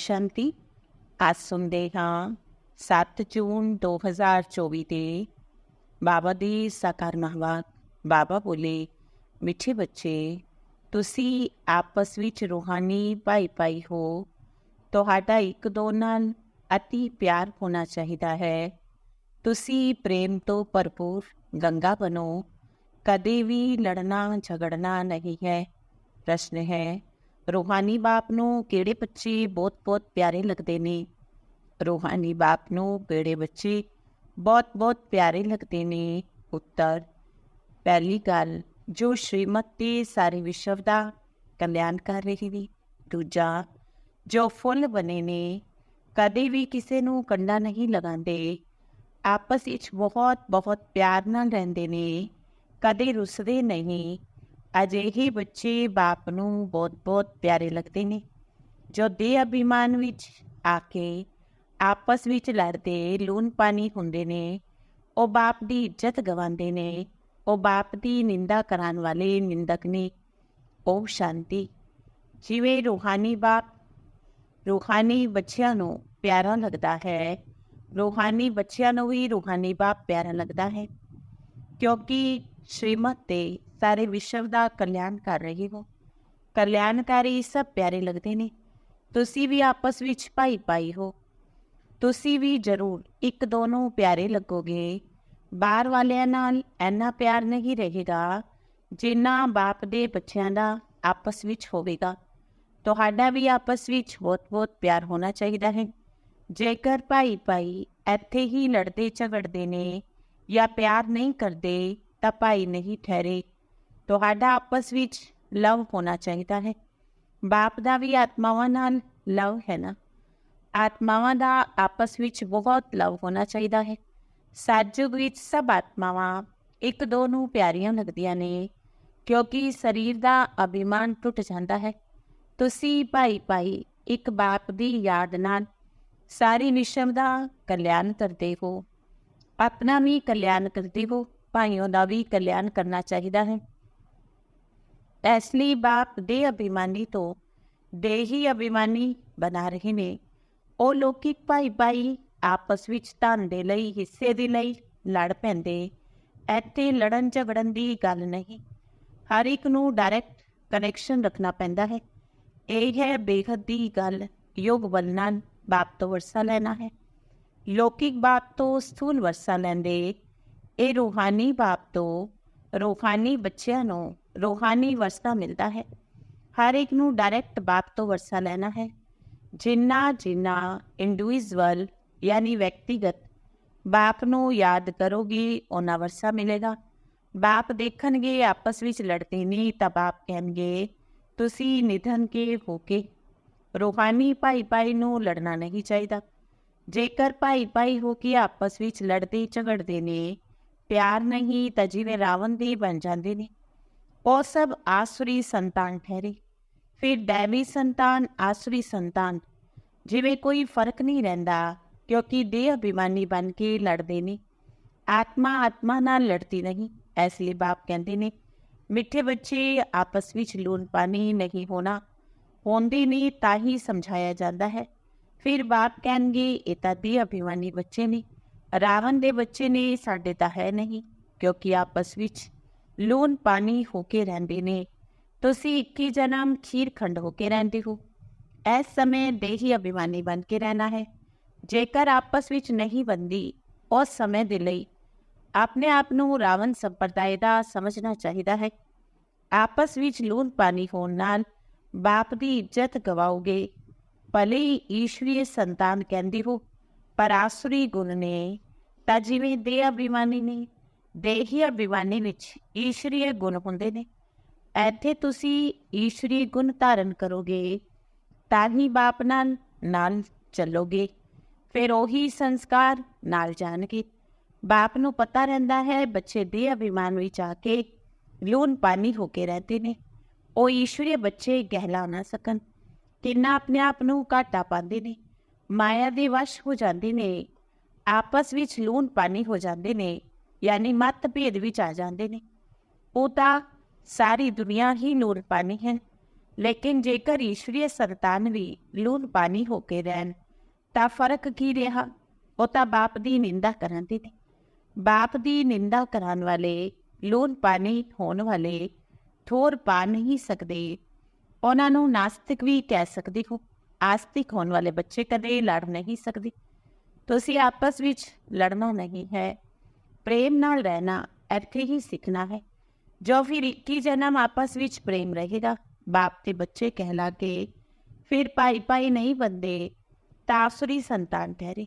ਸ਼ਾਂਤੀ। ਅੱਜ ਸੁਣਦੇ ਹਾਂ 7 ਜੂਨ 2024 ਦੇ ਬਾਬਾ ਦੀ ਸਾਕਾਰ ਬਾਬਾ ਬੋਲੇ, ਮਿੱਠੇ ਬੱਚੇ, ਤੁਸੀਂ ਆਪਸ ਵਿੱਚ ਰੂਹਾਨੀ ਭਾਈ ਭਾਈ ਹੋ। ਤੁਹਾਡਾ ਇੱਕ ਦੋ ਨਾਲ ਅਤੀ ਪਿਆਰ ਹੋਣਾ ਚਾਹੀਦਾ ਹੈ। ਤੁਸੀਂ ਪ੍ਰੇਮ ਤੋਂ ਭਰਪੂਰ ਗੰਗਾ ਬਣੋ। ਕਦੇ ਵੀ ਲੜਨਾ ਝਗੜਨਾ ਨਹੀਂ ਹੈ। ਪ੍ਰਸ਼ਨ ਹੈ ਰੂਹਾਨੀ ਬਾਪ ਨੂੰ ਕਿਹੜੇ ਬੱਚੇ ਬਹੁਤ-ਬਹੁਤ ਪਿਆਰੇ ਲੱਗਦੇ ਨੇ? ਰੂਹਾਨੀ ਬਾਪ ਨੂੰ ਕਿਹੜੇ ਬੱਚੇ ਬਹੁਤ-ਬਹੁਤ ਪਿਆਰੇ ਲੱਗਦੇ ਨੇ? ਉੱਤਰ, ਪਹਿਲੀ ਗੱਲ ਜੋ ਸ਼੍ਰੀਮਤੀ ਸਾਰੇ ਵਿਸ਼ਵ ਦਾ ਕਲਿਆਣ ਕਰ ਰਹੀ ਨੇ ਦੂਜਾ, ਜੋ ਫੁੱਲ ਬਣੇ ਨੇ, ਕਦੇ ਵੀ ਕਿਸੇ ਨੂੰ ਕੰਡਾ ਨਹੀਂ ਲਗਾਉਂਦੇ। ਆਪਸ ਵਿੱਚ ਬਹੁਤ ਬਹੁਤ ਪਿਆਰ ਨਾਲ ਰਹਿੰਦੇ ਨੇ, ਕਦੇ ਰੁੱਸਦੇ ਨਹੀਂ। ਅਜਿਹੇ ਬੱਚੇ ਬਾਪ ਨੂੰ ਬਹੁਤ-ਬਹੁਤ ਪਿਆਰੇ ਲੱਗਦੇ ਨੇ। ਜੋ ਦੇ ਅਭਿਮਾਨ ਵਿੱਚ ਆ ਕੇ ਆਪਸ ਵਿੱਚ ਲੜਦੇ ਲੂਣ ਪਾਣੀ ਹੁੰਦੇ ਨੇ, ਉਹ ਬਾਪ ਦੀ ਇੱਜ਼ਤ ਗਵਾਉਂਦੇ ਨੇ, ਉਹ ਬਾਪ ਦੀ ਨਿੰਦਾ ਕਰਨ ਵਾਲੇ ਨਿੰਦਕ ਨੇ। ਉਹ ਸ਼ਾਂਤੀ, ਜਿਵੇਂ ਰੂਹਾਨੀ ਬਾਪ, ਰੂਹਾਨੀ ਬੱਚਿਆਂ ਨੂੰ ਪਿਆਰਾ ਲੱਗਦਾ ਹੈ, ਰੂਹਾਨੀ ਬੱਚਿਆਂ ਨੂੰ ਵੀ ਰੂਹਾਨੀ ਬਾਪ ਪਿਆਰਾ ਲੱਗਦਾ ਹੈ। ਕਿਉਂਕਿ ਸ਼੍ਰੀਮਤ ਤੇ ਸਾਰੇ ਵਿਸ਼ਵ ਦਾ ਕਲਿਆਣ ਕਰ ਰਹੇ ਹੋ ਕਲਿਆਣਕਾਰੀ ਸਭ ਪਿਆਰੇ ਲੱਗਦੇ ਨੇ ਤੁਸੀਂ ਵੀ ਆਪਸ ਵਿੱਚ ਭਾਈ ਭਾਈ ਹੋ ਤੁਸੀਂ ਵੀ ਜ਼ਰੂਰ ਇੱਕ ਦੋਨੋਂ ਪਿਆਰੇ ਲੱਗੋਗੇ ਬਾਹਰ ਵਾਲਿਆਂ ਨਾਲ ਐਨਾ ਪਿਆਰ ਨਹੀਂ ਰਹੇਗਾ ਜਿੰਨਾ ਬਾਪ ਦੇ ਬੱਚਿਆਂ ਦਾ ਆਪਸ ਵਿੱਚ ਹੋਵੇਗਾ ਤੁਹਾਡਾ ਵੀ ਆਪਸ ਵਿੱਚ ਬਹੁਤ-ਬਹੁਤ ਪਿਆਰ ਹੋਣਾ ਚਾਹੀਦਾ ਹੈ ਜੇਕਰ ਭਾਈ ਭਾਈ ਇੱਥੇ ਹੀ ਲੜਦੇ ਝਗੜਦੇ ਨੇ ਜਾਂ ਪਿਆਰ ਨਹੀਂ ਕਰਦੇ ਤਾਂ ਭਾਈ ਨਹੀਂ ਠਹਿਰੇ ਤੁਹਾਡਾ ਆਪਸ ਵਿੱਚ ਲਵ ਹੋਣਾ ਚਾਹੀਦਾ ਹੈ। ਬਾਪ ਦਾ ਵੀ ਆਤਮਾਵਾਂ ਨਾਲ ਲਵ ਹੈ ਨਾ। ਆਤਮਾਵਾਂ ਦਾ ਆਪਸ ਵਿੱਚ ਬਹੁਤ ਲਵ ਹੋਣਾ ਚਾਹੀਦਾ ਹੈ। ਸਤਜੁਗ ਵਿੱਚ ਸਭ ਆਤਮਾਵਾਂ ਇੱਕ ਦੋ ਨੂੰ ਪਿਆਰੀਆਂ ਲੱਗਦੀਆਂ ਨੇ, ਕਿਉਂਕਿ ਸਰੀਰ ਦਾ ਅਭਿਮਾਨ ਟੁੱਟ ਜਾਂਦਾ ਹੈ। ਤੁਸੀਂ ਭਾਈ ਭਾਈ ਇੱਕ ਬਾਪ ਦੀ ਯਾਦ ਨਾਲ ਸਾਰੀ ਵਿਸ਼ਵ ਦਾ ਕਲਿਆਣ ਕਰਦੇ ਹੋ। ਆਪਣਾ ਵੀ ਕਲਿਆਣ ਕਰਦੇ ਹੋ, ਭਾਈਓ ਦਾ ਵੀ ਕਲਿਆਣ ਕਰਨਾ ਚਾਹੀਦਾ ਹੈ। ਇਸ ਬਾਪ ਦੇ ਅਭਿਮਾਨੀ ਤੋਂ ਦੇਹੀ ਅਭਿਮਾਨੀ ਬਣਾ ਰਹੇ ਨੇ। ਉਹ ਲੋਕਿਕ ਭਾਈ ਭਾਈ ਆਪਸ ਵਿੱਚ ਧਨ ਦੇ ਲਈ, ਹਿੱਸੇ ਦੇ ਲਈ ਲੜ ਪੈਂਦੇ। ਇੱਥੇ ਲੜਨ ਝਗੜਨ ਦੀ ਗੱਲ ਨਹੀਂ। ਹਰ ਇੱਕ ਨੂੰ ਡਾਇਰੈਕਟ ਕਨੈਕਸ਼ਨ ਰੱਖਣਾ ਪੈਂਦਾ ਹੈ। ਇਹ ਹੈ ਬੇਹੱਦ ਦੀ ਗੱਲ, ਯੋਗ ਬਲਨਾਨ ਬਾਪ ਤੋਂ ਵਰਸਾ ਲੈਣਾ ਹੈ। ਲੋਕਿਕ ਬਾਪ ਤੋਂ ਸਥੂਲ ਵਰਸਾ ਲੈਂਦੇ। ਇਹ ਰੂਹਾਨੀ ਬਾਪ ਤੋਂ ਰੂਹਾਨੀ ਬੱਚਿਆਂ ਨੂੰ ਰੂਹਾਨੀ ਵਰਸਾ ਮਿਲਦਾ ਹੈ। ਹਰ ਇੱਕ ਨੂੰ ਡਾਇਰੈਕਟ ਬਾਪ ਤੋਂ ਵਰਸਾ ਲੈਣਾ ਹੈ। ਜਿੰਨਾ ਜਿੰਨਾ ਇੰਡੀਵਿਜੂਅਲ ਯਾਨੀ ਵਿਅਕਤੀਗਤ ਬਾਪ ਨੂੰ ਯਾਦ ਕਰੋਗੇ ਉਹਨਾਂ ਵਰਸਾ ਮਿਲੇਗਾ। ਬਾਪ ਦੇਖਣਗੇ, ਆਪਸ ਵਿੱਚ ਲੜਦੇ ਨਹੀਂ ਤਾਂ ਬਾਪ ਕਹਿਣਗੇ, ਤੁਸੀਂ ਨਿਧਨ ਕੇ ਹੋ ਕੇ ਰੂਹਾਨੀ ਭਾਈ ਭਾਈ ਨੂੰ ਲੜਨਾ ਨਹੀਂ ਚਾਹੀਦਾ। ਜੇਕਰ ਭਾਈ ਭਾਈ ਹੋ ਕੇ ਆਪਸ ਵਿੱਚ ਲੜਦੇ ਝਗੜਦੇ ਨੇ ਪਿਆਰ ਨਹੀਂ ਤਾਂ ਜਿਵੇਂ ਰਾਵਣ ਦੇ ਬਣ ਜਾਂਦੇ ਨੇ ਉਹ ਸਭ ਆਸੁਰੀ ਸੰਤਾਨ ਠਹਿਰੇ ਫਿਰ ਦੇਵੀ ਸੰਤਾਨ ਆਸੁਰੀ ਸੰਤਾਨ ਜਿਵੇਂ ਕੋਈ ਫ਼ਰਕ ਨਹੀਂ ਰਹਿੰਦਾ ਕਿਉਂਕਿ ਦੇਹ ਅਭਿਮਾਨੀ ਬਣ ਕੇ ਲੜਦੇ ਨੇ ਆਤਮਾ ਆਤਮਾ ਨਾਲ ਲੜਦੀ ਨਹੀਂ ਇਸ ਲਈ ਬਾਪ ਕਹਿੰਦੇ ਨੇ ਮਿੱਠੇ ਬੱਚੇ ਆਪਸ ਵਿੱਚ ਲੂਣ ਪਾਣੀ ਨਹੀਂ ਹੋਣਾ ਹੁੰਦੀ ਨਹੀਂ ਤਾਂ ਹੀ ਸਮਝਾਇਆ ਜਾਂਦਾ ਹੈ ਫਿਰ ਬਾਪ ਕਹਿਣਗੇ ਇਹ ਤਾਂ ਦੇਹ ਅਭਿਮਾਨੀ ਬੱਚੇ ਨੇ ਰਾਵਣ ਦੇ ਬੱਚੇ ਨੇ, ਸਾਡੇ ਤਾਂ ਹੈ ਨਹੀਂ, ਕਿਉਂਕਿ ਆਪਸ ਵਿੱਚ ਲੂਣ ਪਾਣੀ ਹੋ ਕੇ ਰਹਿੰਦੇ ਨੇ। ਤੁਸੀਂ ਇੱਕ ਹੀ ਜਨਮ ਖੀਰਖੰਡ ਹੋ ਕੇ ਰਹਿੰਦੇ ਹੋ। ਇਸ ਸਮੇਂ ਦੇਹੀ ਅਭਿਮਾਨੀ ਬਣ ਕੇ ਰਹਿਣਾ ਹੈ। ਜੇਕਰ ਆਪਸ ਵਿੱਚ ਨਹੀਂ ਬੰਦੀ ਉਸ ਸਮੇਂ ਦੇ ਲਈ ਆਪਣੇ ਆਪ ਨੂੰ ਰਾਵਣ ਸੰਪਰਦਾਇ ਦਾ ਸਮਝਣਾ ਚਾਹੀਦਾ ਹੈ। ਆਪਸ ਵਿੱਚ ਲੂਣ ਪਾਣੀ ਹੋਣ ਨਾਲ ਬਾਪ ਦੀ ਇੱਜ਼ਤ ਗਵਾਓਗੇ। ਭਲੇ ਈਸ਼ਵਰੀ ਸੰਤਾਨ ਕਹਿੰਦੀ ਹੋ ਪਰ ਆਸੁਰੀ ਗੁਣ ਨੇ ਤਾਂ ਜਿਵੇਂ ਦੇ ਅਭਿਮਾਨੀ ਨੇ ਦੇਹੀ ਅਭਿਮਾਨੀ ਵਿੱਚ ਈਸ਼ਵਰੀ ਗੁਣ ਹੁੰਦੇ ਨੇ। ਇੱਥੇ ਤੁਸੀਂ ਈਸ਼ਵਰੀ ਗੁਣ ਧਾਰਨ ਕਰੋਗੇ, ਤਾਂ ਹੀ ਬਾਪ ਨਾਲ ਨਾਲ ਚੱਲੋਗੇ, ਫਿਰ ਉਹੀ ਸੰਸਕਾਰ ਨਾਲ ਜਾਣਗੇ। ਬਾਪ ਨੂੰ ਪਤਾ ਰਹਿੰਦਾ ਹੈ, ਬੱਚੇ ਦੇ ਅਭਿਮਾਨ ਵਿੱਚ ਆ ਕੇ ਲੂਨ ਪਾਣੀ ਹੋ ਕੇ ਰਹਤੇ ਨੇ। ਉਹ ਈਸ਼ਵਰੀ ਬੱਚੇ ਗਹਿਲਾ ਨਾ ਸਕਣ, ਕਿੰਨਾ ਆਪਣੇ ਆਪ ਨੂੰ ਘਾਟਾ ਪਾਉਂਦੇ ਨੇ। ਮਾਇਆ ਦੇ ਵਸ਼ ਹੋ ਜਾਂਦੇ ਨੇ, ਆਪਸ ਵਿੱਚ ਲੂਣ ਪਾਣੀ ਹੋ ਜਾਂਦੇ ਨੇ, ਯਾਨੀ ਮਤਭੇਦ ਵਿੱਚ ਆ ਜਾਂਦੇ ਨੇ। ਉਹ ਤਾਂ ਸਾਰੀ ਦੁਨੀਆ ਹੀ ਨੂਰ ਪਾਣੀ ਹੈ, ਲੇਕਿਨ ਜੇਕਰ ਈਸ਼ਵਰੀ ਸੰਤਾਨ ਵੀ ਲੂਣ ਪਾਣੀ ਹੋ ਕੇ ਰਹਿਣ, ਤਾਂ ਫ਼ਰਕ ਕੀ ਰਿਹਾ? ਉਹ ਤਾਂ ਬਾਪ ਦੀ ਨਿੰਦਾ ਕਰਨ ਦੇ ਨੇ। ਬਾਪ ਦੀ ਨਿੰਦਾ ਕਰਨ ਵਾਲੇ ਲੂਣ ਪਾਣੀ ਹੋਣ ਵਾਲੇ ਠੋਰ ਪਾ ਨਹੀਂ ਸਕਦੇ। ਉਹਨਾਂ ਨੂੰ ਨਾਸਤਿਕ ਵੀ ਕਹਿ ਸਕਦੇ ਹੋ। ਆਸਤਿਕ ਹੋਣ ਵਾਲੇ ਬੱਚੇ ਕਦੇ ਲੜ ਨਹੀਂ ਸਕਦੇ। ਤੁਸੀਂ ਆਪਸ ਵਿੱਚ ਲੜਨਾ ਨਹੀਂ ਹੈ। ਪ੍ਰੇਮ ਨਾਲ ਰਹਿਣਾ ਇੱਥੇ ਹੀ ਸਿੱਖਣਾ ਹੈ। ਜੋ ਫਿਰ 21 ਜਨਮ ਆਪਸ ਵਿੱਚ ਪ੍ਰੇਮ ਰਹੇਗਾ, ਬਾਪ ਤੇ ਬੱਚੇ ਕਹਿਲਾ ਕੇ ਫਿਰ ਭਾਈ ਭਾਈ ਨਹੀਂ ਬੰਦੇ, ਤਾਂ ਆਸੁਰੀ ਸੰਤਾਨ ਠਹਿਰੇ।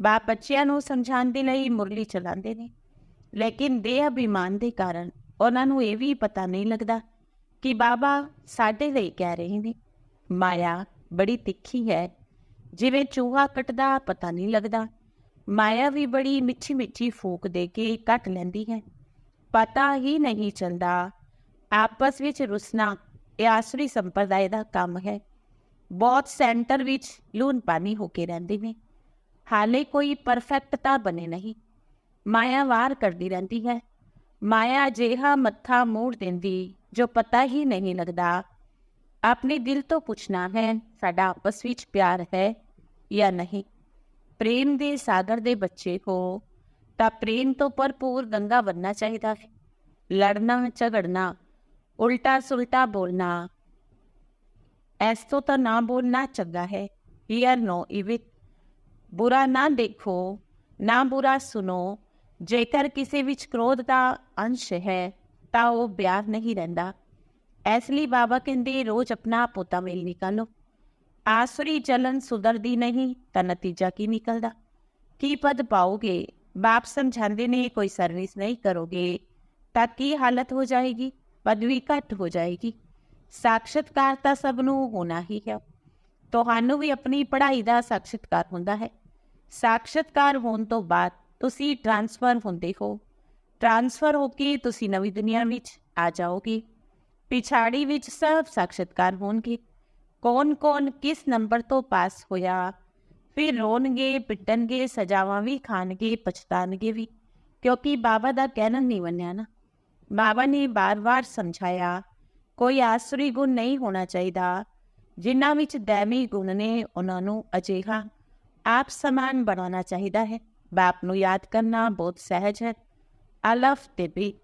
ਬਾਪ ਬੱਚਿਆਂ ਨੂੰ ਸਮਝਾਉਣ ਦੇ ਲਈ ਮੁਰਲੀ ਚਲਾਉਂਦੇ ਨੇ। ਲੇਕਿਨ ਦੇ ਅਭਿਮਾਨ ਦੇ ਕਾਰਨ ਉਹਨਾਂ ਨੂੰ ਇਹ ਵੀ ਪਤਾ ਨਹੀਂ ਲੱਗਦਾ ਕਿ ਬਾਬਾ ਸਾਡੇ ਲਈ ਕਹਿ ਰਹੇ ਨੇ, ਮਾਇਆ ਬੜੀ ਤਿੱਖੀ ਹੈ। ਜਿਵੇਂ ਚੂਹਾ ਕੱਟਦਾ, ਪਤਾ ਨਹੀਂ ਲੱਗਦਾ। ਮਾਇਆ ਵੀ ਬੜੀ ਮਿੱਠੀ ਮਿੱਠੀ ਫੂਕ ਦੇ ਕੇ ਕੱਟ ਲੈਂਦੀ ਹੈ। ਪਤਾ ਹੀ ਨਹੀਂ ਚੱਲਦਾ। ਆਪਸ ਵਿੱਚ ਰੁਸਨਾ ਇਹ ਆਸਰੀ ਸੰਪਰਦਾਇ ਦਾ ਕੰਮ ਹੈ। ਬਹੁਤ ਸੈਂਟਰ ਵਿੱਚ ਲੂਨ ਪਾਣੀ ਹੋ ਕੇ ਰਹਿੰਦੇ ਨੇ ਹਾਲੇ ਕੋਈ ਪਰਫੈਕਟ ਤਾਂ ਬਣੇ ਨਹੀਂ। ਮਾਇਆ ਵਾਰ ਕਰਦੀ ਰਹਿੰਦੀ ਹੈ। ਮਾਇਆ ਜਿਹਾ ਮੱਥਾ ਮੋੜ ਦਿੰਦੀ, ਜੋ ਪਤਾ ਹੀ ਨਹੀਂ ਲੱਗਦਾ। ਆਪਣੇ ਦਿਲ ਤੋਂ ਪੁੱਛਣਾ ਹੈ, ਸਾਡਾ ਆਪਸ ਵਿੱਚ ਪਿਆਰ ਹੈ ਜਾਂ ਨਹੀਂ? ਪ੍ਰੇਮ ਦੇ ਸਾਗਰ ਦੇ ਬੱਚੇ ਹੋ, ਤਾਂ ਪ੍ਰੇਮ ਤੋਂ ਭਰਪੂਰ ਗੰਗਾ ਬਣਨਾ ਚਾਹੀਦਾ ਹੈ। ਲੜਨਾ, ਝਗੜਨਾ, ਉਲਟਾ ਸੁਲਟਾ ਬੋਲਣਾ ਐਸ ਤੋਂ ਤਾਂ ਨਾ ਬੋਲਣਾ ਚੰਗਾ ਹੈ। ਹੀਅਰ ਨੋ ਇਵਿਟ ਬੁਰਾ ਨਾ ਦੇਖੋ, ਨਾ ਬੁਰਾ ਸੁਨੋ ਜੇਕਰ ਕਿਸੇ ਵਿੱਚ ਕ੍ਰੋਧ ਦਾ ਅੰਸ਼ ਹੈ, ਤਾਂ ਉਹ ਪਿਆਰ ਨਹੀਂ ਰਹਿੰਦਾ। ਇਸ ਲਈ ਬਾਬਾ ਕਹਿੰਦੇ, ਰੋਜ਼ ਆਪਣਾ ਪੋਤਾ ਮੇਲ ਨਿਕਾਲੋ। ਆਸਰੀ ਚਲਨ ਸੁਧਰਦੀ ਨਹੀਂ, ਤਾਂ ਨਤੀਜਾ ਕੀ ਨਿਕਲਦਾ? ਕੀ ਪਦ ਪਾਓਗੇ? ਬਾਪ ਸਮਝਾਉਂਦੇ ਨੇ, ਕੋਈ ਸਰਵਿਸ ਨਹੀਂ ਕਰੋਗੇ, ਤਾਂ ਕੀ ਹਾਲਤ ਹੋ ਜਾਏਗੀ? ਪਦਵੀ ਘੱਟ ਹੋ ਜਾਏਗੀ। ਸਾਖਸ਼ਤਕਾਰ ਤਾਂ ਸਭ ਨੂੰ ਹੋਣਾ ਹੀ ਹੈ। ਤੁਹਾਨੂੰ ਵੀ ਆਪਣੀ ਪੜ੍ਹਾਈ ਦਾ ਸਾਖਸ਼ਤਕਾਰ ਹੁੰਦਾ ਹੈ। ਸਾਖਸ਼ਤਕਾਰ ਹੋਣ ਤੋਂ ਬਾਅਦ ਤੁਸੀਂ ਟ੍ਰਾਂਸਫਰ ਹੁੰਦੇ ਹੋ। ਟ੍ਰਾਂਸਫਰ ਹੋ ਕੇ ਤੁਸੀਂ ਨਵੀਂ ਦੁਨੀਆ ਵਿੱਚ ਆ ਜਾਓਗੇ। ਪਿਛਾੜੀ ਵਿੱਚ ਸਭ ਸਾਖਸ਼ਤਕਾਰ ਹੋਣਗੇ। ਕੌਣ-ਕੌਣ ਕਿਸ ਨੰਬਰ ਤੋਂ ਪਾਸ ਹੋਇਆ? ਫਿਰ ਰੋਣਗੇ, ਪਿੱਟਣਗੇ, ਸਜ਼ਾਵਾਂ ਵੀ ਖਾਣਗੇ, ਪਛਤਾਣਗੇ ਵੀ। ਕਿਉਂਕਿ ਬਾਬਾ ਦਾ ਕਹਿਣਾ ਨਹੀਂ ਮੰਨਿਆ ਨਾ। ਬਾਬਾ ਨੇ ਬਾਰ-ਬਾਰ ਸਮਝਾਇਆ, ਕੋਈ ਆਸਰੀ ਗੁਣ ਨਹੀਂ ਹੋਣਾ ਚਾਹੀਦਾ। ਜਿਨ੍ਹਾਂ ਵਿੱਚ ਦੈਮੀ ਗੁਣ ਨੇ, ਉਹਨਾਂ ਨੂੰ ਅਜਿਹਾ ਆਪ ਸਮਾਨ ਬਣਾਉਣਾ ਚਾਹੀਦਾ ਹੈ। ਬਾਪ ਨੂੰ ਯਾਦ ਕਰਨਾ ਬਹੁਤ ਸਹਿਜ ਹੈ। ਅਲਫ ਤੇ ਵੀ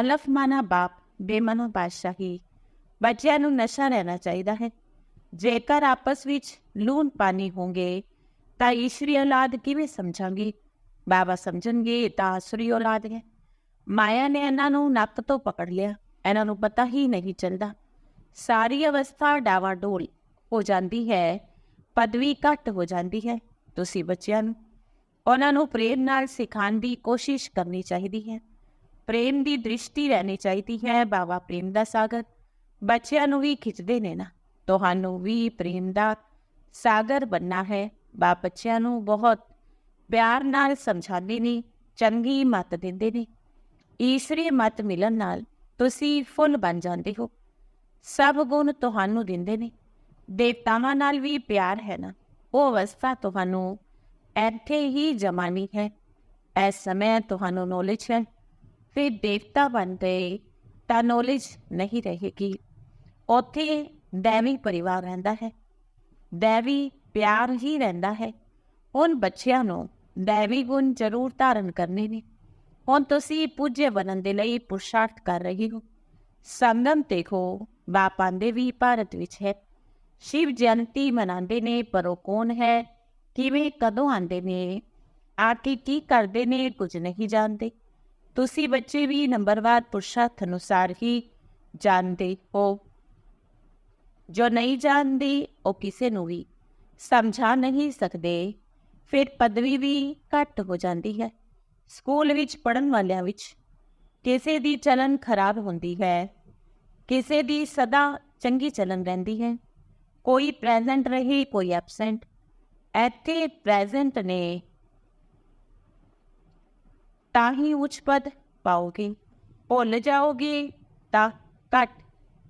ਅਲਫ ਮਾਨਾ ਬਾਪ। ਬੇਮਨੋ ਬਾਦਸ਼ਾਹੀ। ਬੱਚਿਆਂ ਨੂੰ ਨਸ਼ਾ ਰਹਿਣਾ ਚਾਹੀਦਾ ਹੈ। ਜੇਕਰ ਆਪਸ ਵਿੱਚ ਲੂਣ ਪਾਣੀ ਹੋਗੇ ਤਾਂ ਈਸ਼ਰੀ ਔਲਾਦ ਕਿਵੇਂ ਸਮਝਾਂਗੇ? ਬਾਬਾ ਸਮਝਣਗੇ ਤਾਂ ਆਸਰੀ ਔਲਾਦ ਹੈ ਮਾਇਆ ਨੇ ਇਹਨਾਂ ਨੂੰ ਨੱਕ ਤੋਂ ਪਕੜ ਲਿਆ। ਇਹਨਾਂ ਨੂੰ ਪਤਾ ਹੀ ਨਹੀਂ ਚੱਲਦਾ। ਸਾਰੀ ਅਵਸਥਾ ਡਾਵਾਡੋਲ ਹੋ ਜਾਂਦੀ ਹੈ, ਪਦਵੀ ਘੱਟ ਹੋ ਜਾਂਦੀ ਹੈ। ਤੁਸੀਂ ਬੱਚਿਆਂ ਨੂੰ, ਉਹਨਾਂ ਨੂੰ ਪ੍ਰੇਮ ਨਾਲ ਸਿਖਾਉਣ ਦੀ ਕੋਸ਼ਿਸ਼ ਕਰਨੀ ਚਾਹੀਦੀ ਹੈ। ਪ੍ਰੇਮ ਦੀ ਦ੍ਰਿਸ਼ਟੀ ਰਹਿਣੀ ਚਾਹੀਦੀ ਹੈ। ਬਾਬਾ ਪ੍ਰੇਮ ਦਾ ਸਾਗਰ, ਬੱਚਿਆਂ ਨੂੰ ਵੀ ਖਿੱਚਦੇ ਨੇ ਨਾ। ਤੁਹਾਨੂੰ ਵੀ ਪ੍ਰੇਮ ਦਾ ਸਾਗਰ ਬੰਨਾ ਹੈ। ਬਾ ਬੱਚਿਆਂ ਨੂੰ ਬਹੁਤ ਪਿਆਰ ਨਾਲ ਸਮਝਾਉਂਦੇ ਨੇ, ਚੰਗੀ ਮਤ ਦਿੰਦੇ ਨੇ। ਈਸ਼ਰੀ ਮਤ ਮਿਲਣ ਨਾਲ ਤੁਸੀਂ ਫੁੱਲ ਬਣ ਜਾਂਦੇ ਹੋ। ਸਭ ਗੁਣ ਤੁਹਾਨੂੰ ਦਿੰਦੇ ਨੇ। ਦੇਵਤਾਵਾਂ ਨਾਲ ਵੀ ਪਿਆਰ ਹੈ ਨਾ। ਉਹ ਅਵਸਥਾ ਤੁਹਾਨੂੰ ਇੱਥੇ ਹੀ ਜਮਾਨੀ ਹੈ। ਇਸ ਸਮੇਂ ਤੁਹਾਨੂੰ ਨੌਲੇਜ ਹੈ। ਫਿਰ ਦੇਵਤਾ ਬਣ ਗਏ ਤਾਂ ਨੌਲੇਜ ਨਹੀਂ ਰਹੇਗੀ। ਉੱਥੇ ਦੇਵੀ ਪਰਿਵਾਰ ਰਹਿੰਦਾ ਹੈ। ਦੇਵੀ ਪਿਆਰ ਹੀ ਰਹਿੰਦਾ ਹੈ। ਹੁਣ ਬੱਚਿਆਂ ਨੂੰ ਦੇਵੀ ਗੁਣ ਜ਼ਰੂਰ ਧਾਰਨ ਕਰਨੇ ਨੇ। ਹੁਣ ਤੁਸੀਂ ਪੂਜੇ ਬਣਨ ਦੇ ਲਈ ਪੁਰਸ਼ਾਰਥ ਕਰ ਰਹੇ ਹੋ। ਸੰਗਮ ਦੇਖੋ, ਬਾਪਾਂ ਦੇ ਵੀ ਭਾਰਤ ਵਿੱਚ ਹੈ। ਸ਼ਿਵ ਜਯੰਤੀ ਮਨਾਉਂਦੇ ਨੇ, ਪਰ ਉਹ ਕੌਣ ਹੈ? ਕਿਵੇਂ, ਕਦੋਂ ਆਉਂਦੇ ਨੇ? ਆ ਕੀ ਕਰਦੇ ਨੇ, ਕੁਝ ਨਹੀਂ ਜਾਣਦੇ। ਤੁਸੀਂ ਬੱਚੇ ਵੀ ਨੰਬਰਵਾਰ ਪੁਰਸ਼ਾਰਥ ਅਨੁਸਾਰ ਹੀ ਜਾਣਦੇ ਹੋ। ਜੋ ਨਹੀਂ ਜਾਣਦੇ, ਉਹ ਕਿਸੇ ਨੂੰ ਵੀ ਸਮਝਾ ਨਹੀਂ ਸਕਦੇ। ਫਿਰ ਪਦਵੀ ਵੀ ਘੱਟ ਹੋ ਜਾਂਦੀ ਹੈ। ਸਕੂਲ ਵਿੱਚ ਪੜਨ ਵਾਲਿਆਂ ਵਿੱਚ ਕਿਸੇ ਦੀ ਚਲਨ ਖਰਾਬ ਹੁੰਦੀ ਹੈ। ਕਿਸੇ ਦੀ ਸਦਾ ਚੰਗੀ ਚਲਨ ਰਹਿੰਦੀ ਹੈ। ਕੋਈ ਪ੍ਰੈਜ਼ੈਂਟ ਰਹੇ, ਕੋਈ ਐਬਸੈਂਟ ਇੱਥੇ ਪ੍ਰੈਜ਼ੈਂਟ ਨੇ ਤਾਂ ਹੀ ਉੱਚ ਪਦ ਪਾਓਗੇ। ਭੁੱਲ ਜਾਓਗੇ ਤਾਂ ਘੱਟ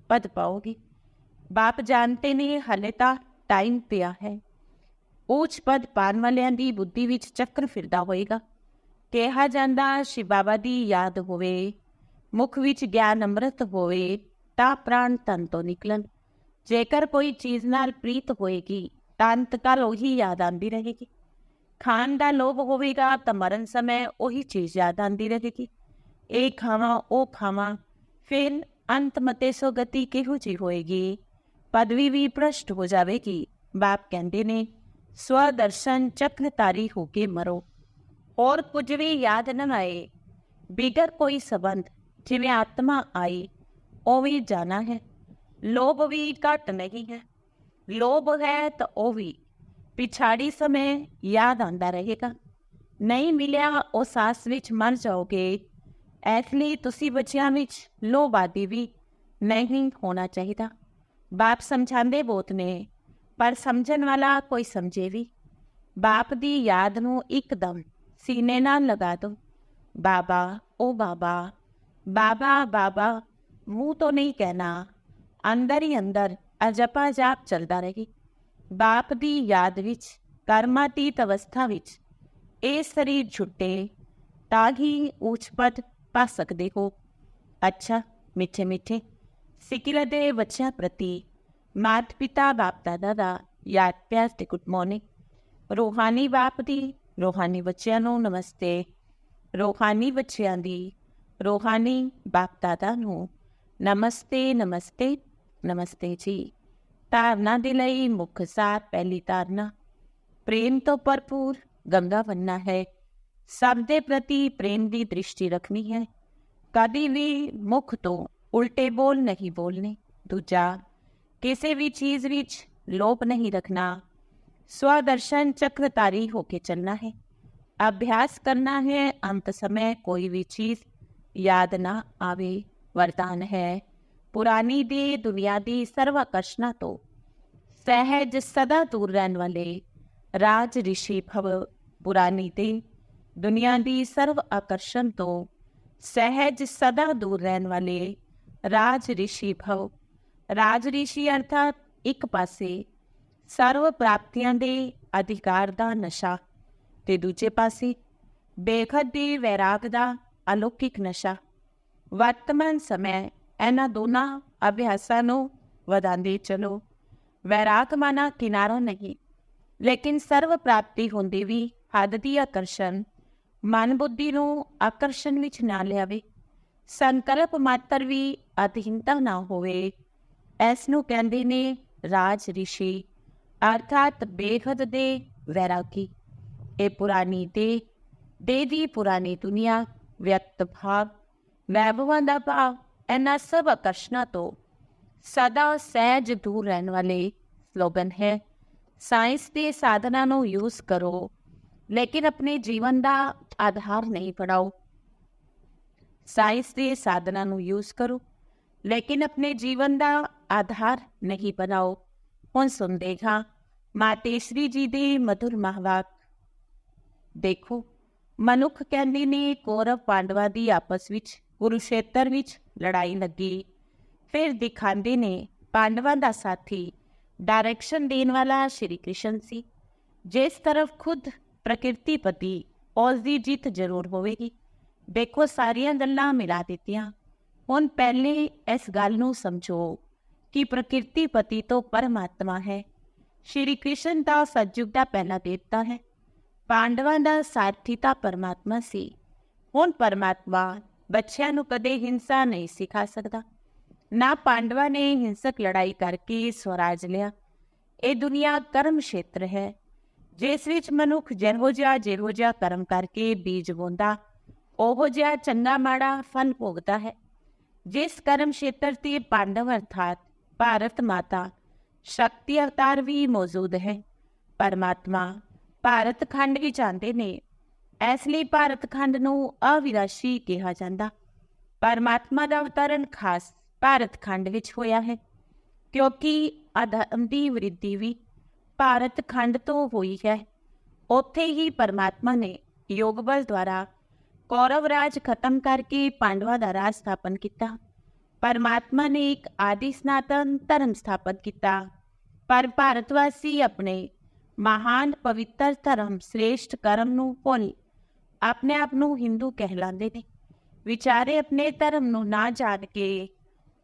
ਪਦ ਪਾਓਗੇ। ਬਾਪ ਜਾਣਤੇ ਨੇ ਹਲੇ ਤਾਂ ਟਾਈਮ ਪਿਆ ਹੈ। ਉੱਚ ਪਦ ਪਾਣ ਵਾਲਿਆਂ ਦੀ ਬੁੱਧੀ ਵਿੱਚ ਚੱਕਰ ਫਿਰਦਾ ਹੋਏਗਾ। ਕਿਹਾ ਜਾਂਦਾ ਸ਼ਿਵ ਬਾਬਾ ਦੀ ਯਾਦ ਹੋਵੇ, ਮੁਖ ਵਿੱਚ ਗਿਆਨ ਅੰਮ੍ਰਿਤ ਹੋਵੇ, ਤਾਂ ਪ੍ਰਾਣ ਤਨ ਤੋਂ ਨਿਕਲਣ। ਜੇਕਰ ਕੋਈ ਚੀਜ਼ ਨਾਲ ਪ੍ਰੀਤ ਹੋਏਗੀ, ਤਾਂ ਅੰਤਕਾਲ ਉਹੀ ਯਾਦ ਆਂਦੀ ਰਹੇਗੀ। ਖਾਣ ਦਾ ਲੋਭ ਹੋਵੇਗਾ ਤਾਂ ਮਰਨ ਸਮੇਂ ਉਹੀ ਚੀਜ਼ ਯਾਦ ਆਂਦੀ ਰਹੇਗੀ ਇਹ ਖਾਵਾਂ ਉਹ ਖਾਵਾਂ ਫਿਰ ਅੰਤ ਮਤੇ ਸੋ ਗਤੀ ਕਿਹੋ ਜੀ ਹੋਏਗੀ ਪਦਵੀ ਵੀ ਪ੍ਰਸ਼ਟ ਹੋ ਜਾਵੇਗੀ ਬਾਪ ਕਹਿੰਦੇ ਨੇ ਸਵ ਦਰਸ਼ਨ ਚੱਕਰਤਾਰੀ ਹੋ ਕੇ ਮਰੋ ਹੋਰ ਕੁਝ ਵੀ ਯਾਦ ਨਾ ਆਏ ਬਿਗਰ ਕੋਈ ਸਬੰਧ ਜਿਵੇਂ ਆਤਮਾ ਆਈ ਉਹ ਵੀ ਜਾਣਾ ਹੈ ਲੋਭ ਵੀ ਘਟ ਨਹੀਂ ਹੈ ਲੋਭ ਹੈ ਤਾਂ ਉਹ ਵੀ ਪਿਛਾੜੀ ਸਮੇਂ ਯਾਦ ਆਉਂਦਾ ਰਹੇਗਾ ਨਹੀਂ ਮਿਲਿਆ ਉਹ ਸਾਸ ਵਿੱਚ ਮਰ ਜਾਓਗੇ ਇਸ ਲਈ ਤੁਸੀਂ ਬੱਚਿਆਂ ਵਿੱਚ ਲੋਭ ਆਦਿ ਵੀ ਨਹੀਂ ਹੋਣਾ ਚਾਹੀਦਾ ਬਾਪ ਸਮਝਾਉਂਦੇ ਬਹੁਤ ਨੇ ਪਰ ਸਮਝਣ ਵਾਲਾ ਕੋਈ ਸਮਝੇ ਵੀ ਬਾਪ ਦੀ ਯਾਦ ਨੂੰ ਇੱਕਦਮ ਸੀਨੇ ਨਾਲ ਲਗਾ ਦੋ ਬਾਬਾ ਓ ਬਾਬਾ ਬਾਬਾ ਬਾਬਾ ਮੂੰਹ ਤੋਂ ਨਹੀਂ ਕਹਿਣਾ ਅੰਦਰ ਹੀ ਅੰਦਰ ਅਜਪਾ ਜਾਪ ਚੱਲਦਾ ਰਹੇ ਬਾਪ ਦੀ ਯਾਦ ਵਿੱਚ ਕਰਮਾਤੀਤ ਅਵਸਥਾ ਵਿੱਚ। ਇਹ ਸਰੀਰ ਛੁੱਟੇ, ਤਾਂ ਹੀ ਉੱਚ ਪਦ ਪਾ ਸਕਦੇ ਹੋ। ਅੱਛਾ, ਮਿੱਠੇ ਮਿੱਠੇ। ਸਿਕਿਲ ਦੇ ਬੱਚਿਆਂ ਪ੍ਰਤੀ ਮਾਤ ਪਿਤਾ ਬਾਪ ਦਾਦਾ ਦਾ ਯਾਦ ਪਿਆਰ ਤੇ ਗੁੱਡ ਮਾਰਨਿੰਗ ਰੋਹਾਨੀ ਬਾਪ ਦੀ ਰੋਹਾਨੀ ਬੱਚਿਆਂ ਨੂੰ ਨਮਸਤੇ। ਰੋਹਾਨੀ ਬੱਚਿਆਂ ਦੀ ਰੋਹਾਨੀ ਬਾਪ ਦਾਦਾ ਨੂੰ ਨਮਸਤੇ ਨਮਸਤੇ ਨਮਸਤੇ ਜੀ। ਧਾਰਨਾ ਦੇ ਲਈ ਮੁੱਖ ਸਾਰ ਪਹਿਲੀ ਧਾਰਨਾ ਪ੍ਰੇਮ ਤੋਂ ਭਰਪੂਰ ਗੰਗਾ ਬੰਨਾ ਹੈ ਸਭ ਦੇ ਪ੍ਰਤੀ ਪ੍ਰੇਮ ਦੀ ਦ੍ਰਿਸ਼ਟੀ ਰੱਖਣੀ ਹੈ ਕਦੀ ਵੀ ਮੁਖ ਤੋਂ ਉਲਟੇ ਬੋਲ ਨਹੀਂ ਬੋਲਨੇ ਦੂਜਾ ਕਿਸੇ ਵੀ ਚੀਜ਼ ਵਿੱਚ ਲੋਭ ਨਹੀਂ ਰੱਖਣਾ स्वदर्शन चक्रतारी होके चलना है अभ्यास करना है अंत समय कोई भी चीज याद ना आवे वरदान है पुरानी ਪੁਰਾਣੀ ਦੀ, ਦੁਨੀਆ ਦੀ ਸਰਵ ਸਰਵਕਸ਼ਨਾ ਤੋਂ ਸਹਿਜ ਸਦਾ ਦੂਰ ਰਹਿਣ ਵਾਲੇ ਰਾਜ ਰਿਸ਼ੀ ਭਵ ਪੁਰਾਣੀ ਦੀ, ਦੁਨੀਆ ਦੀ ਸਰਵ ਆਕਰਸ਼ਣ ਤੋਂ ਸਹਿਜ ਸਦਾ ਦੂਰ ਰਹਿਣ ਵਾਲੇ ਰਾਜ ਰਿਸ਼ੀ ਭਵ। ਰਾਜ ਰਿਸ਼ੀ ਅਰਥਾਤ ਇੱਕ ਪਾਸੇ ਸਰਵ ਪ੍ਰਾਪਤੀਆਂ ਦੇ ਅਧਿਕਾਰ ਦਾ ਨਸ਼ਾ ਤੇ ਦੂਜੇ ਪਾਸੇ ਬੇਖਦ ਦੀ ਵੈਰਾਗ ਦਾ ਅਲੌਕਿਕ ਨਸ਼ਾ। ਵਰਤਮਾਨ ਸਮੇਂ ਇਹਨਾਂ ਦੋਨਾਂ ਅਭਿਆਸਾਂ ਨੂੰ ਵਧਾਉਂਦੇ ਚਲੋ। ਵੈਰਾਗ ਮਾਨਾ ਕਿਨਾਰਾ ਨਹੀਂ, ਲੇਕਿਨ ਸਰਵ ਪ੍ਰਾਪਤੀ ਹੁੰਦੀ ਵੀ ਹੱਦ ਦੀ ਆਕਰਸ਼ਣ। ਮਨ ਬੁੱਧੀ ਨੂੰ ਆਕਰਸ਼ਣ ਵਿੱਚ ਨਾ ਲਿਆਵੇ। ਸੰਕਲਪ ਮਾਤਰ ਵੀ ਅਧੀਨਤਾ ਨਾ ਹੋਵੇ। ਇਸ ਨੂੰ ਕਹਿੰਦੇ ਨੇ ਰਾਜ ਰਿਸ਼ੀ, ਅਰਥਾਤ ਬੇਹਦ ਦੇ ਵੈਰਾਗੀ। ਇਹ ਪੁਰਾਣੀ ਤੇ ਦੇ ਦੀ ਪੁਰਾਣੀ ਦੁਨੀਆ ਵਿਅਕਤ ਭਾਵ, ਵੈਭਵਾਂ ਦਾ ਭਾਵ ਇਹਨਾਂ ਸਭ ਆਕਰਸ਼ਣਾ ਤੋਂ ਸਦਾ ਸਹਿਜ ਦੂਰ ਰਹਿਣ ਵਾਲੇ ਸਲੋਗਨ ਹੈ। ਸਾਇੰਸ ਦੇ ਸਾਧਨਾਂ ਨੂੰ ਯੂਜ਼ ਕਰੋ, ਲੇਕਿਨ ਆਪਣੇ ਜੀਵਨ ਦਾ ਆਧਾਰ ਨਹੀਂ ਬਣਾਓ। ਸਾਇੰਸ ਦੇ ਸਾਧਨਾਂ ਨੂੰ ਯੂਜ਼ ਕਰੋ, ਲੇਕਿਨ ਆਪਣੇ ਜੀਵਨ ਦਾ ਆਧਾਰ ਨਹੀਂ ਬਣਾਓ। ਹੁਣ ਸੁਣਦੇ ਹਾਂ ਮਾਤੇਸ਼ਰੀ ਜੀ ਦੇ ਮధుਰ ਮਹਾਵਾਕ। ਦੇਖੋ, ਮਨੁੱਖ ਕਹਿੰਦੇ ਨੇ ਕੌਰਵ ਪਾਂਡਵਾਂ ਦੀ ਆਪਸ ਵਿੱਚ ਕੁਰੂਸ਼ੇਤਰ ਵਿੱਚ ਲੜਾਈ ਲੱਗੀ। ਫਿਰ ਦਿਖਾਉਂਦੇ ਨੇ ਪਾਂਡਵਾਂ ਦਾ ਸਾਥੀ ਡਾਇਰੈਕਸ਼ਨ ਦੇਣ ਵਾਲਾ ਸ਼੍ਰੀ ਕ੍ਰਿਸ਼ਨ ਸੀ, ਜਿਸ ਤਰਫ ਖੁਦ ਪ੍ਰਕਿਰਤੀ ਪਤੀ ਉਸ ਦੀ ਜਿੱਤ ਜ਼ਰੂਰ ਹੋਵੇਗੀ। ਦੇਖੋ ਸਾਰੀਆਂ ਗੱਲਾਂ ਮਿਲਾ ਦਿੱਤੀਆਂ। ਹੁਣ ਪਹਿਲੇ ਇਸ ਗੱਲ ਨੂੰ ਸਮਝੋ ਕਿ ਪ੍ਰਕਿਰਤੀ ਪਤੀ ਤੋਂ ਪਰਮਾਤਮਾ ਹੈ। ਸ਼੍ਰੀ ਕ੍ਰਿਸ਼ਨ ਦਾ ਸਤਜੁਗ ਦਾ ਪਹਿਲਾ ਦੇਵਤਾ ਹੈ। ਪਾਂਡਵਾਂ ਦਾ ਸਾਥੀ ਤਾਂ ਪਰਮਾਤਮਾ ਸੀ। ਹੁਣ ਪਰਮਾਤਮਾ ਬੱਚਿਆਂ ਨੂੰ ਕਦੇ ਹਿੰਸਾ ਨਹੀਂ ਸਿਖਾ ਸਕਦਾ। ਨਾ ਪਾਂਡਵਾਂ ਨੇ ਹਿੰਸਕ ਲੜਾਈ ਕਰਕੇ ਸਵਰਾਜ ਲਿਆ। ਇਹ ਦੁਨੀਆ ਕਰਮ ਖੇਤਰ ਹੈ। ਜਿਸ ਵਿੱਚ ਮਨੁੱਖ ਜਿਹੋ ਜਿਹਾ ਜਿਹੋ ਜਿਹਾ ਕਰਮ ਕਰਕੇ ਬੀਜ ਬੋਂਦਾ, ਉਹੋ ਜਿਹਾ ਚੰਗਾ ਮਾੜਾ ਫਲ ਭੋਗਦਾ ਹੈ। ਜਿਸ ਕਰਮ ਖੇਤਰ ਤੇ ਪਾਂਡਵ ਅਰਥਾਤ ਭਾਰਤ ਮਾਤਾ ਸ਼ਕਤੀ ਅਵਤਾਰ ਵੀ ਮੌਜੂਦ ਹੈ। ਪਰਮਾਤਮਾ ਭਾਰਤ ਖੰਡ ਵਿੱਚ ਆਂਦੇ ਨੇ। ਇਸ ਲਈ ਭਾਰਤ ਖੰਡ ਨੂੰ ਅਵਿਨਾਸ਼ੀ ਕਿਹਾ ਜਾਂਦਾ। ਪਰਮਾਤਮਾ ਦਾ ਅਵਤਰਨ ਖਾਸ ਭਾਰਤ ਖੰਡ ਵਿੱਚ ਹੋਇਆ ਹੈ, ਕਿਉਂਕਿ ਅਧਰਮ ਦੀ ਵ੍ਰਿੱਧੀ ਵੀ ਭਾਰਤ ਖੰਡ ਤੋਂ ਹੋਈ ਹੈ। ਉੱਥੇ ਹੀ ਪਰਮਾਤਮਾ ਨੇ ਯੋਗ ਬਲ ਦੁਆਰਾ ਕੌਰਵ ਰਾਜ ਖਤਮ ਕਰਕੇ ਪਾਂਡਵਾਂ ਦਾ ਰਾਜ ਸਥਾਪਨ ਕੀਤਾ। ਪਰਮਾਤਮਾ ਨੇ ਇੱਕ ਆਦਿ ਸਨਾਤਨ ਧਰਮ ਸਥਾਪਿਤ ਕੀਤਾ। ਪਰ ਭਾਰਤਵਾਸੀ ਆਪਣੇ ਮਹਾਨ ਪਵਿੱਤਰ ਧਰਮ ਸ੍ਰੇਸ਼ਟ ਕਰਮ ਨੂੰ ਭੁੱਲ ਆਪਣੇ ਆਪ ਨੂੰ ਹਿੰਦੂ ਕਹਿਲਾਉਂਦੇ ਨੇ। ਵਿਚਾਰੇ ਆਪਣੇ ਧਰਮ ਨੂੰ ਨਾ ਜਾਣ ਕੇ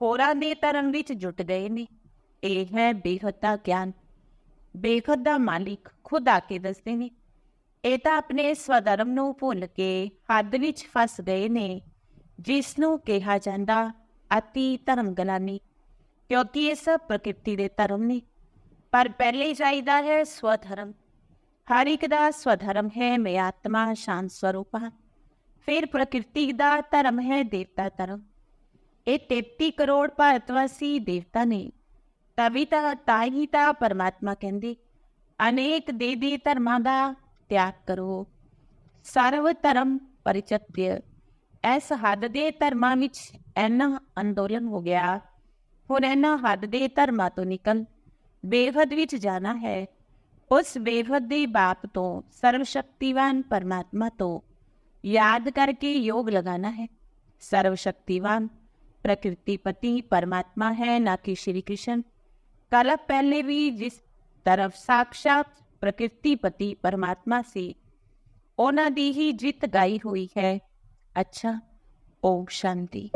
ਹੋਰਾਂ ਦੇ ਧਰਮ ਵਿੱਚ ਜੁਟ ਗਏ ਨੇ। ਇਹ ਹੈ ਬੇਹੱਦ ਦਾ ਗਿਆਨ। ਬੇਹੱਦ ਦਾ ਮਾਲਿਕ ਖੁਦ ਆ ਕੇ ਦੱਸਦੇ ਨੇ। ਇਹ ਤਾਂ ਆਪਣੇ ਸਵਧਰਮ ਨੂੰ ਭੁੱਲ ਕੇ ਹੱਦ ਵਿੱਚ ਫਸ ਗਏ ਨੇ, ਜਿਸ ਨੂੰ ਕਿਹਾ ਜਾਂਦਾ ਅਤੀ ਧਰਮ ਗਲਾਨੀ, ਕਿਉਂਕਿ ਇਹ ਸਭ ਪ੍ਰਕਿਰਤੀ ਦੇ ਧਰਮ ਨੇ। ਪਰ ਪਹਿਲੇ ਚਾਹੀਦਾ ਹੈ ਸਵਧਰਮ। ਹਰ ਇੱਕ ਦਾ ਸਵਧਰਮ ਹੈ, ਮੈਂ ਆਤਮਾ ਸ਼ਾਂਤ ਸਰੂਪ ਹਾਂ। ਫਿਰ ਪ੍ਰਕਿਰਤੀ ਦਾ ਧਰਮ ਹੈ, ਦੇਵਤਾ ਧਰਮ। ਇਹ 33 ਕਰੋੜ ਭਾਰਤਵਾਸੀ ਦੇਵਤਾ ਨੇ, ਤਵੀ ਤਾਂ ਤਾਂ ਤਾਂ ਪਰਮਾਤਮਾ ਕਹਿੰਦੇ, ਅਨੇਕ ਦੇ ਦੇ ਧਰਮਾਂ ਦਾ ਤਿਆਗ ਕਰੋ। ਸਰਵ ਧਰਮ ਪਰਿਚਤਯ ਇਸ ਹੱਦ ਦੇ ਧਰਮਾਂ ਵਿੱਚ ਇੰਨਾ ਅੰਦੋਲਨ ਹੋ ਗਿਆ। ਹੁਣ ਇਹਨਾਂ ਹੱਦ ਦੇ ਧਰਮਾਂ ਤੋਂ ਨਿਕਲ, ਬੇਹਦ ਵਿੱਚ ਜਾਣਾ ਹੈ। उस बेहदी बाप तो सर्वशक्तिवान परमात्मा तो। याद करके योग लगाना है। सर्वशक्तिवान प्रकृति पति परमात्मा है ना कि श्री कृष्ण। कल पहले भी जिस तरफ़ साक्षात प्रकृति पति परमात्मा से, ओना दी ही जीत गाई हुई है। अच्छा ओम शांति।